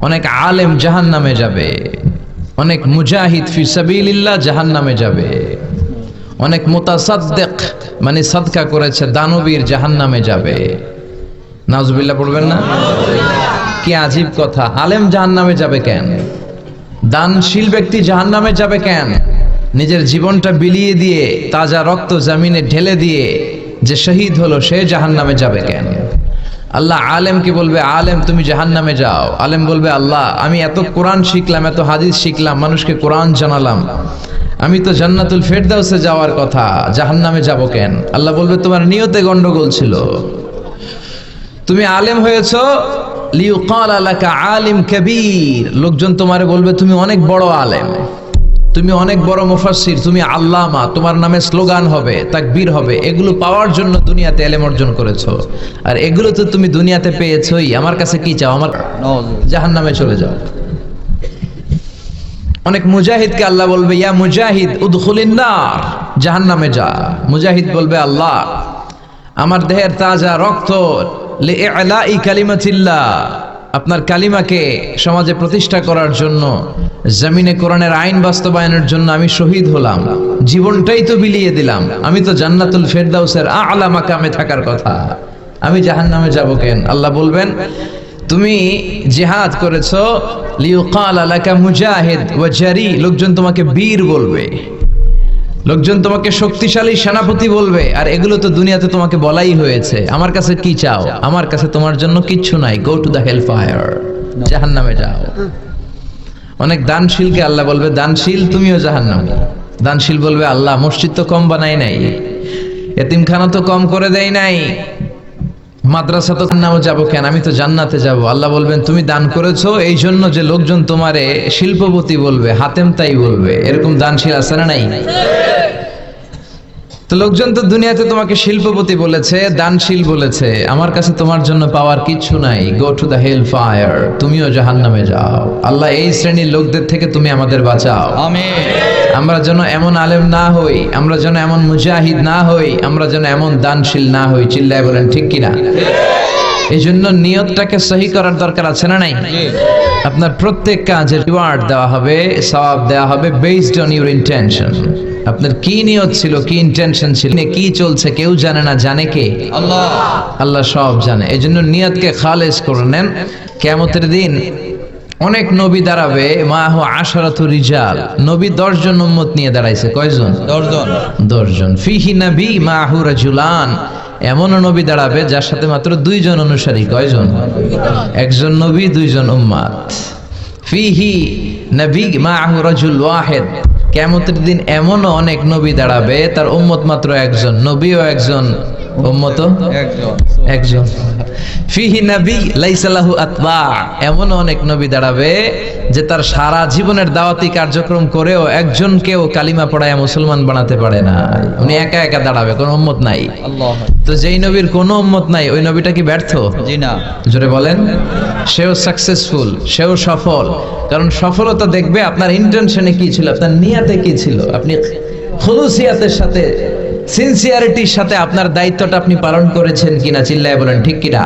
অনেক আলেম জাহান নামে যাবে। অনেক মুজাহিদ ফি সাবিলিল্লাহ জাহান নামে যাবে। অনেক মোতাসাদ্দেক মানে সাদকা করেছে দানবীর জাহান নামে যাবে। নাজবিল্লাহ পড়বেন না? কি আজীব কথা। আলেম জাহান নামে যাবে কেন? দানশীল ব্যক্তি জাহান নামে যাবে কেন? নিজের জীবনটা বিলিয়ে দিয়ে, তাজা রক্ত জামিনে ঢেলে দিয়ে যে শহীদ হলো, সে জাহান নামে যাবে কেন? আল্লাহ আলেমকে বলবে? আলেম, তুমি জাহান নামে যাও। আলেম বলবে, আল্লাহ, আমি এত কোরআন শিখলাম, এত হাদিস শিখলাম, মানুষকে কোরআন জানালাম। আমি তো জান্নাতুল ফেরদাউসে যাওয়ার কথা জাহান নামে যাব কেন? আল্লাহ বলবে, তোমার নিয়তে গন্ডগোল ছিল। তুমি আলেম হয়েছ? লিউকাল আলাকা আলিম কবির। লোকজন তোমারে বলবে, তুমি অনেক বড় আলেম। তুমি অনেক বড় মুফাসসির, তুমি আল্লামা, তোমার নামে স্লোগান হবে, তাকবীর হবে, এগুলো পাওয়ার জন্য দুনিয়াতে এলেম অর্জন করেছ। আর এগুলো তো তুমি দুনিয়াতে পেয়েছই, আমার কাছে কি চাও? আমার জাহান নামে চলে যাও। অনেক মুজাহিদকে আল্লাহ বলবে, ইয়া মুজাহিদ, উদখুলিন নার জাহান নামে যা। মুজাহিদ বলবে, আল্লাহ, আমার দেহের তাজা রক্ত লিইলাই কালিমাতিল্লাহ আপনার কালিমাকে সমাজে প্রতিষ্ঠা করার জন্য, জামিনে কোরআনের আইন বাস্তবায়নের জন্য আমি শহীদ হলাম। জীবনটাই তো বিলিয়ে দিলাম। আমি তো জান্নাতুল ফেরদাউসের আলা মাকামে থাকার কথা। আমি জাহান্নামে যাব কেন? আল্লাহ বলবেন, তুমি জিহাদ করেছ লিউকাল আলাকা মুজাহিদ ওয়া জারি। লোকজন তোমাকে বীর বলবে। লোকজন তোমাকে শক্তিশালী সেনাপতি বলবে, আর এগুলো তো দুনিয়াতে তোমাকে বলাই হয়েছে। আমার কাছে কি চাও? আমার কাছে তোমার জন্য কিচ্ছু নাই। Go to the hell fire জাহান নামে যাও। অনেক দানশীলকে আল্লাহ বলবে, দানশীল, তুমিও জাহান নামে দানশীল বলবে, আল্লাহ, মসজিদ তো কম বানাই নাই। এতিমখানা তো কম করে দেয় নাই। মাদ্রাসা তো নামে যাব কেন? আমি তো জান্নাতে যাব। আল্লাহ বলবেন, তুমি দান করেছ এই জন্য যে লোকজন তোমারে শিল্পপতি বলবে, হাতেম তাই বলবে। এরকম দানশীল আছে না নাই? তো লোকজন তো দুনিয়াতে তোমাকে শিল্পপতি বলেছে দানশীল বলেছে। আমার কাছে তোমার জন্য পাওয়ার কিছু নাই। Go to the hell fire তুমিও জাহান নামে যাও। আল্লাহ এই শ্রেণির লোকদের থেকে তুমি আমাদের বাঁচাও। আমিন। আমরা যেন এমন আলেম না হই আমরা যেন এমন মুজাহিদ না হই আমরা যেন এমন দানশীল না হই। চিল্লায় বলেন ঠিক কিনা? এই জন্য নিয়তটাকে সহি করার দরকার আছে না নাই? আপনার প্রত্যেক কাজের রিওয়ার্ড দেওয়া হবে সওয়াব দেওয়া হবে বেসড অন ইউর ইন্টেনশন আপনার কি নিয়ত ছিল কি ইন্টেনশন ছিল কি চলছে কেউ জানে না জানে কে? আল্লাহ। আল্লাহ সব জানে। এই জন্য নিয়তকে খালেজ করে নেন। কেমতের দিন অনেক নবী দাঁড়াবে মাহ আশারাতু রিজাল। নবী দশজন উম্মত নিয়ে দাঁড়াইছে। কয়জন? দশজন। দশজন। ফিহি নবী মাহু রাজুলান। এমন নবী দাঁড়াবে যার সাথে মাত্র দুইজন অনুসারী। কয়জন? একজন নবী দুইজন উম্মাত ফিহি নবী মাহু রাজুল ওয়াহেদ। কেমতের দিন এমনও অনেক নবী দাঁড়াবে তার উম্মত মাত্র একজন নবীও একজন। উম্মত? একজন। ফিহি নবী লাইসালাহু আতবা। এমন অনেক নবী দাঁড়াবে যে তার সারা জীবনের দাওয়াতি কার্যক্রম করেও একজনকেও কালিমা পড়ায় মুসলমান বানাতে পারে না। উনি একা একা দাঁড়াবে কোনো উম্মত নাই। তো যেই নবীর কোনো উম্মত নাই ওই নবীটা কি ব্যর্থ? জি না। জোরে বলেন। সেও সাকসেসফুল সেও সফল। কারণ সফলতা দেখবে আপনার ইন্টেনশনে কি ছিল আপনার নিয়াতে কি ছিল? আপনি খুলুসিয়াতের সাথে সিনসিয়ারিটির সাথে আপনার দায়িত্বটা আপনি পালন করেছেন কিনা চিল্লায় বলেন ঠিক কিনা?